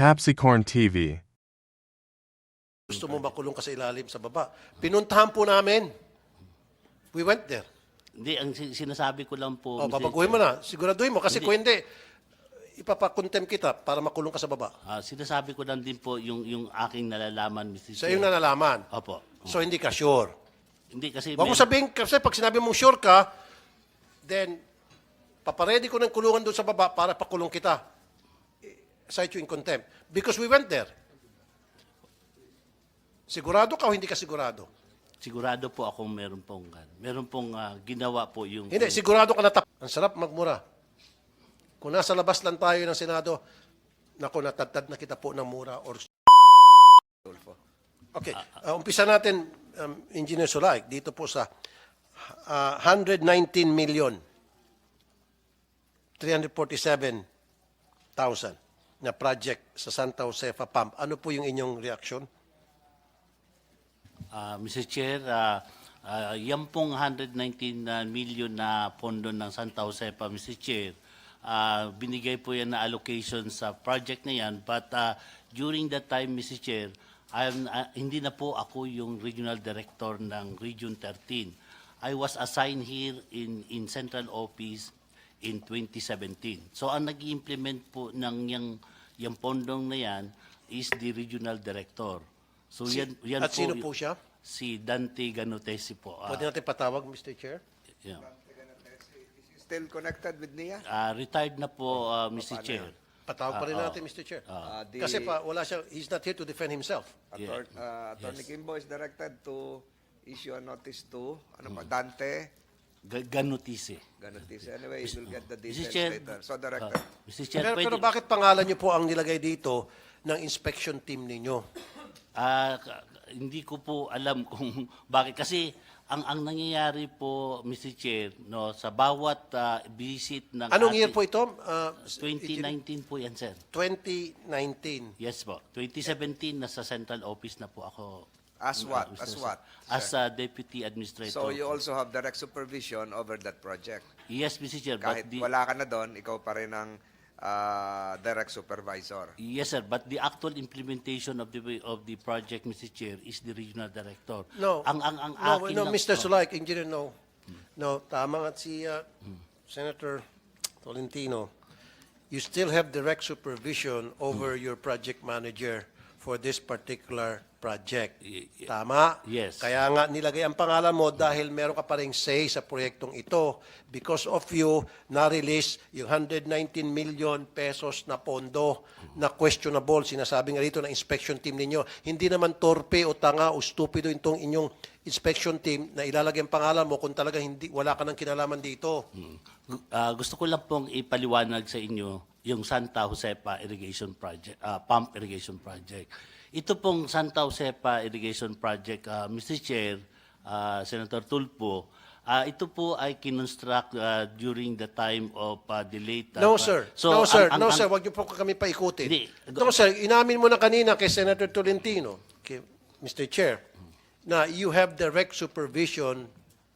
Papsicorn TV. Gusto mo makulong ka sa ilalim sa baba. Pinuntahan po namin. We went there. Hindi, ang si- sinasabi ko lang po... O, Mr. babaguhin mo na. Siguraduhin mo. Kasi kung hindi, ipapakontempt kita para makulong ka sa baba. Ah, sinasabi ko lang din po yung, yung aking nalalaman, Mr. Sa iyong nalalaman. Opo. So, hindi ka sure. Hindi kasi... Huwag mo sabihin, kasi pag sinabi mong sure ka, then, paparedy ko ng kulungan doon sa baba para pakulong kita. Cite you in contempt. Because we went there. Sigurado ka o hindi ka sigurado? Sigurado po akong meron pong... Meron pong ah, ginawa po yung... Hindi, sigurado ka na tap. Ang sarap magmura. Kung nasa labas lang tayo ng Senado, naku, natagtad na kita po ng mura or Okay, uh, umpisa natin, um, Engineer Sulaik, dito po sa uh, 119 million 347,000 na project sa Santa Josefa Pump. Ano po yung inyong reaction? Ah, Mr. Chair, ah, ah, yan pong 119 na million na pondo ng Santa Josepa, Mr. Chair, ah, binigay po yan na allocation sa project na yan. But ah, during that time, Mr. Chair, I'm, ah, hindi na po ako yung regional director ng Region 13. I was assigned here in, in central office in 2017. So ang nag-implement po ng yung, yung pondong na yan is the regional director. So yan, yan At sino y- po siya? Si Dante Ganotesi po. Ah, Pwede natin patawag, Mr. Chair? yeah. Still connected with Nia? Ah, retired na po, ah, Mr. Chair. Patawag pa rin Ah, natin, Mr. Chair. Uh, the Kasi pa, wala siya, he's not here to defend himself. Attor- uh, Attorney Kimbo is directed to issue a notice to ano Hmm. pa, Dante Ga- Ganotesi. Ganatis. Anyway, you will get the Mr. details Chair, later. So, director. ah, Mr. Chair, Pero, pero bakit pangalan niyo po ang nilagay dito ng inspection team ninyo? Ah, ka- hindi ko po alam kung bakit. Kasi ang ang nangyayari po, Mr. Chair, no, sa bawat ah, visit ng Anong ating- year po ito? Uh, 2019 po yan, sir. 2019. Yes po. 2017, nasa central office na po ako. As what? As what? As a deputy administrator. So, you also have direct supervision over that project. Yes, Mr. Chair. but Kahit the- wala ka na doon, ikaw pa rin ang uh, direct supervisor. Yes, sir. But the actual implementation of the of the project, Mr. Chair, is the regional director. No. Ang ang ang no, akin no, lang- Mr. oh, Sulaik, engineer, no. No, tama nga si uh, Senator Tolentino. You still have direct supervision over your project manager for this particular project. Y- Tama? Yes. Kaya nga nilagay ang pangalan mo dahil meron ka pa ring say sa proyektong ito. Because of you, na-release yung 119 million pesos na pondo na questionable. Sinasabi nga rito ng inspection team ninyo. Hindi naman torpe o tanga o stupido itong inyong inspection team na ilalagay ang pangalan mo kung talaga hindi, wala ka ng kinalaman dito. gu- ah, gusto ko lang pong ipaliwanag sa inyo yung Santa Josepa Irrigation Project, ah, Pump Irrigation Project. Ito pong Santa Josepa Irrigation Project, ah, Mr. Chair, ah, Senator Tulpo, ah, ito po ay kinonstruct ah, during the time of ah, the late... No, sir. So, no, sir. ang- no, ang- sir. Huwag niyo po kami paikutin. Hindi. No, sir. Inamin mo na kanina kay Senator Tolentino, kay Mr. Chair, na you have direct supervision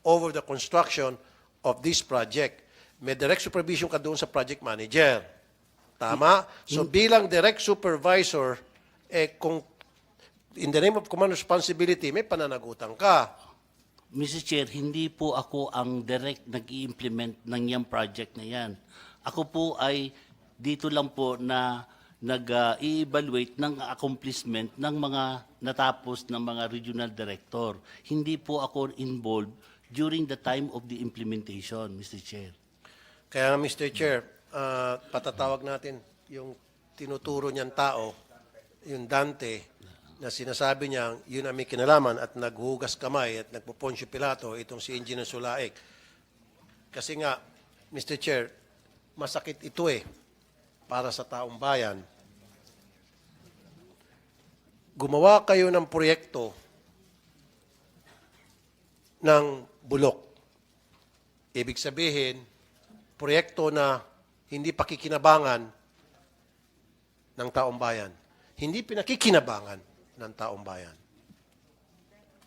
over the construction of this project. May direct supervision ka doon sa project manager. Tama? So bilang direct supervisor, eh kung in the name of command responsibility, may pananagutan ka. Mr. Chair, hindi po ako ang direct nag implement ng yung project na yan. Ako po ay dito lang po na nag-i-evaluate ng accomplishment ng mga natapos ng mga regional director. Hindi po ako involved during the time of the implementation, Mr. Chair. Kaya nga, Mr. Chair, ah, patatawag natin yung tinuturo niyang tao, yung Dante, na sinasabi niya, yun ang may kinalaman at naghugas kamay at nagpuponsyo Pilato, itong si Engineer Sulaik. Kasi nga, Mr. Chair, masakit ito eh, para sa taong bayan. Gumawa kayo ng proyekto ng bulok. Ibig sabihin, proyekto na hindi pakikinabangan ng taong bayan. Hindi pinakikinabangan ng taong bayan.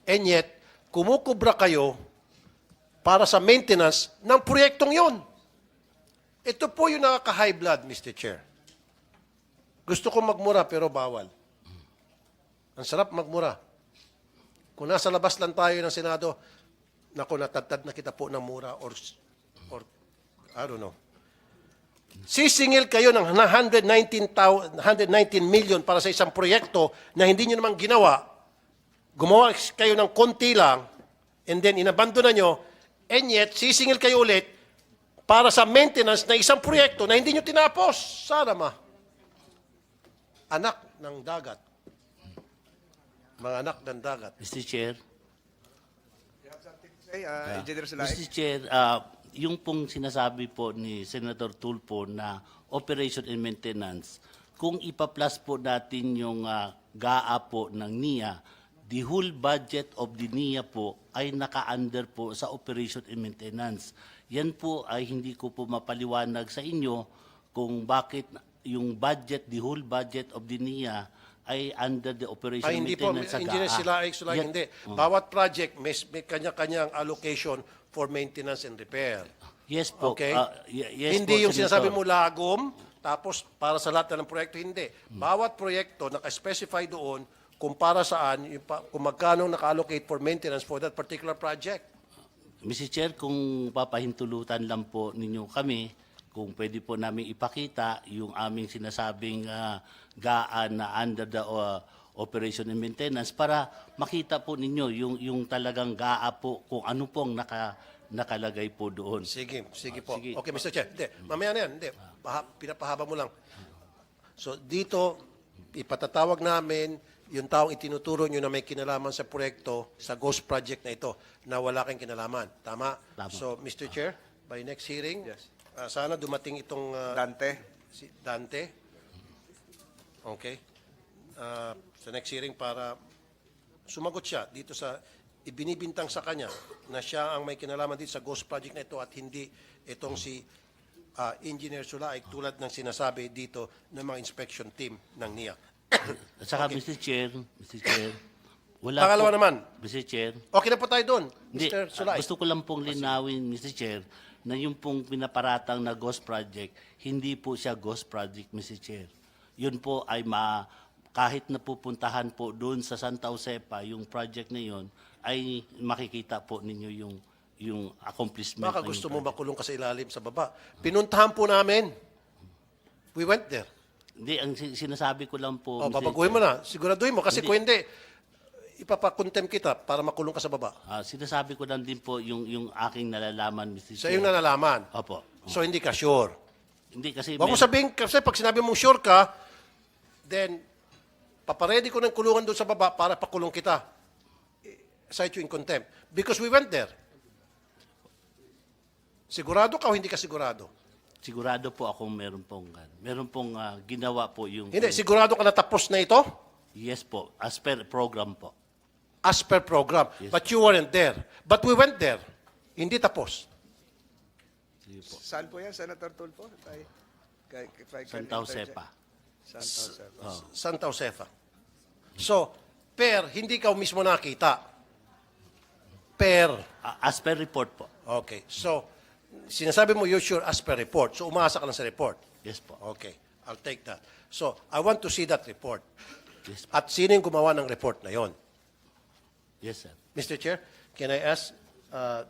And yet, kumukubra kayo para sa maintenance ng proyektong yon. Ito po yung nakaka-high blood, Mr. Chair. Gusto ko magmura pero bawal. Ang sarap magmura. Kung nasa labas lang tayo ng Senado, naku, natatad na kita po ng mura or, or I don't know. Sisingil kayo ng 119, 119 million para sa isang proyekto na hindi nyo naman ginawa. Gumawa kayo ng konti lang and then inabandona nyo and yet sisingil kayo ulit para sa maintenance na isang proyekto na hindi nyo tinapos. Sana ma. Anak ng dagat. Mga anak ng dagat. Mr. Chair, Say, uh, Engineer. Mr. Chair, ah, yung pong sinasabi po ni Senator Tulfo na operation and maintenance, kung ipa-plus po natin yung ah, GAA po ng NIA, the whole budget of the NIA po ay naka-under po sa operation and maintenance. Yan po ay hindi ko po mapaliwanag sa inyo kung bakit yung budget, the whole budget of the NIA ay under the operation Ay, and hindi po. maintenance sa Engineer GAA. sila, ay sila Yan- hindi. Bawat project may, may kanya-kanyang allocation for maintenance and repair. Yes po. Okay? ah, y- yes hindi po, yung sinasabi Senator. mo lagom, tapos para sa lahat ng proyekto, hindi. Bawat proyekto, naka-specify doon kung para saan, yung pa- kung magkano naka-allocate for maintenance for that particular project. Mr. Chair, kung papahintulutan lang po ninyo kami, kung pwede po namin ipakita yung aming sinasabing ah, gaan na under the ah, operation and maintenance para makita po ninyo yung, yung talagang gaa po kung ano pong naka, nakalagay po doon. Sige, sige po. sige. Okay, Mr. Chair. Hindi, mamaya na yan. Hindi, paha, pinapahaba mo lang. So, dito, ipatatawag namin yung taong itinuturo nyo na may kinalaman sa proyekto, sa ghost project na ito, na wala kang kinalaman. Tama? Tama. So, Mr. Chair, by next hearing, Yes. ah, sana dumating itong ah, Dante. si Dante. Okay. Ah, sa next hearing para sumagot siya dito sa ibinibintang sa kanya na siya ang may kinalaman dito sa ghost project na ito at hindi itong si ah, Engineer Sulaik tulad ng sinasabi dito ng mga inspection team ng NIA. At saka, Mr. Chair, Mr. Chair, wala Pangalawa po, naman. Mr. Chair, Okay na po tayo doon, Mr. Sulaik. gusto ko lang pong linawin, Mr. Chair, na yung pong pinaparatang na ghost project, hindi po siya ghost project, Mr. Chair. Yun po ay ma, kahit napupuntahan po doon sa Santa Josepa, yung project na yun, ay makikita po ninyo yung yung accomplishment. Baka gusto mo makulong ka sa ilalim sa baba. Pinuntahan po namin. We went there. Hindi, ang si- sinasabi ko lang po, O, Mr. babaguhin mo na. Siguraduhin mo. Kasi Hindi. kung hindi, ipapakontem kita para makulong ka sa baba. Ah, sinasabi ko lang din po yung yung aking nalalaman, Mr. Sa Chair. iyong nalalaman. Opo. So, hindi ka sure. Hindi kasi Huwag mo mer- sabihin, kasi pag sinabi mong sure ka, then, paparedy ko ng kulungan doon sa baba para pakulong kita. Cite you in contempt. Because we went there. Sigurado ka o hindi ka sigurado? sigurado po akong meron pong meron pong ah, ginawa po yung Hindi, sigurado ka na tapos na ito? Yes po, as per program po. As per program. Yes. But you weren't there. But we went there. Hindi tapos. Sige po. Saan po yan, Senator Tulfo? If I can Santa interject. Josepa. Santa Josepa. Santa Josefa. So, per, hindi ka mismo nakita. Per. Ah, as per report po. Okay. So, sinasabi mo you're sure as per report. So, umasa ka lang sa report. Yes po. Okay. I'll take that. So, I want to see that report. Yes, po. At sino yung gumawa ng report na yon? yes sir. Mr. Chair, can I ask uh,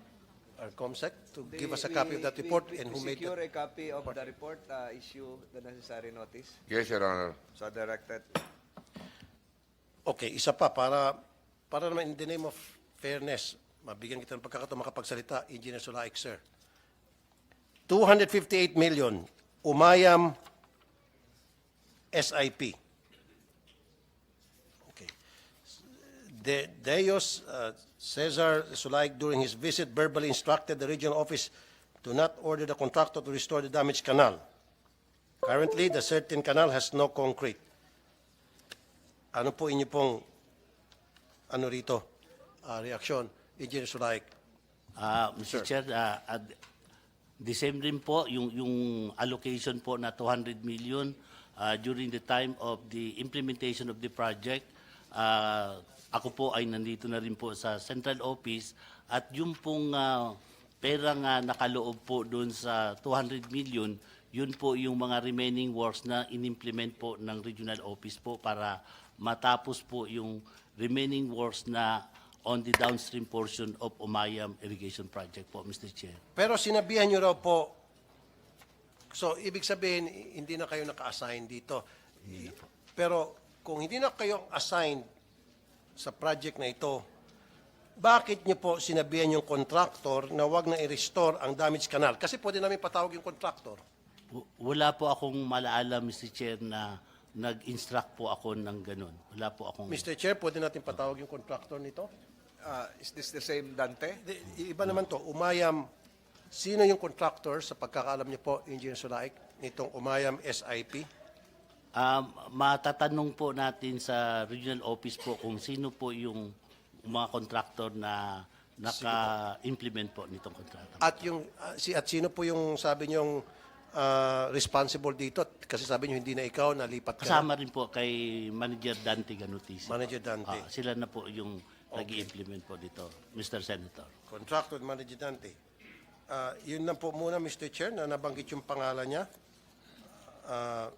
our COMSEC to give us a copy of that We- report we- and we who made secure that? a copy of the report, uh, issue the necessary notice. Yes, Your Honor. So directed. Okay, isa pa para para naman in the name of fairness, mabigyan kita ng pagkakataon makapagsalita, Engineer Sulaik, sir. 258 million, umayam SIP. Okay. De Deos uh, Cesar Sulaik, during his visit, verbally instructed the regional office to not order the contractor to restore the damaged canal. Currently, the certain canal has no concrete. Ano po inyo pong ano rito, ah, reaksyon, Engineer Sulaik? Ah, Mr. Chair, ah, ah, the same rin po yung yung allocation po na 200 million ah, during the time of the implementation of the project. Ah, ako po ay nandito na rin po sa central office at yung pong ah, pera nga nakaloob po doon sa 200 million, yun po yung mga remaining works na inimplement po ng regional office po para matapos po yung remaining works na on the downstream portion of Umayam Irrigation Project po, Mr. Chair. Pero sinabihan nyo raw po, so ibig sabihin, hindi na kayo naka-assign dito. Pero kung hindi na kayo assigned sa project na ito, bakit nyo po sinabihan yung contractor na wag na i-restore ang damaged canal? Kasi pwede namin patawag yung contractor. W- Wala po akong malaala, Mr. Chair, na nag-instruct po ako ng ganun. Wala po akong... Mr. Chair, pwede natin patawag yung contractor nito? Uh, is this the same Dante? Di- Iba naman to, Umayam, sino yung contractor sa pagkakaalam niyo po, Engineer Sulaik, nitong Umayam SIP? Um, matatanong po natin sa regional office po kung sino po yung mga contractor na naka-implement po nitong kontrata. At yung ah, si at sino po yung sabi niyong ah, responsible dito kasi sabi niyo hindi na ikaw nalipat ka na. Kasama rin po kay Manager Dante Ganutisi. Manager Dante. Ah, sila na po yung nag-implement po dito, Mr. Senator. Contractor Manager Dante. Ah, yun lang po muna Mr. Chair na nabanggit yung pangalan niya. Ah,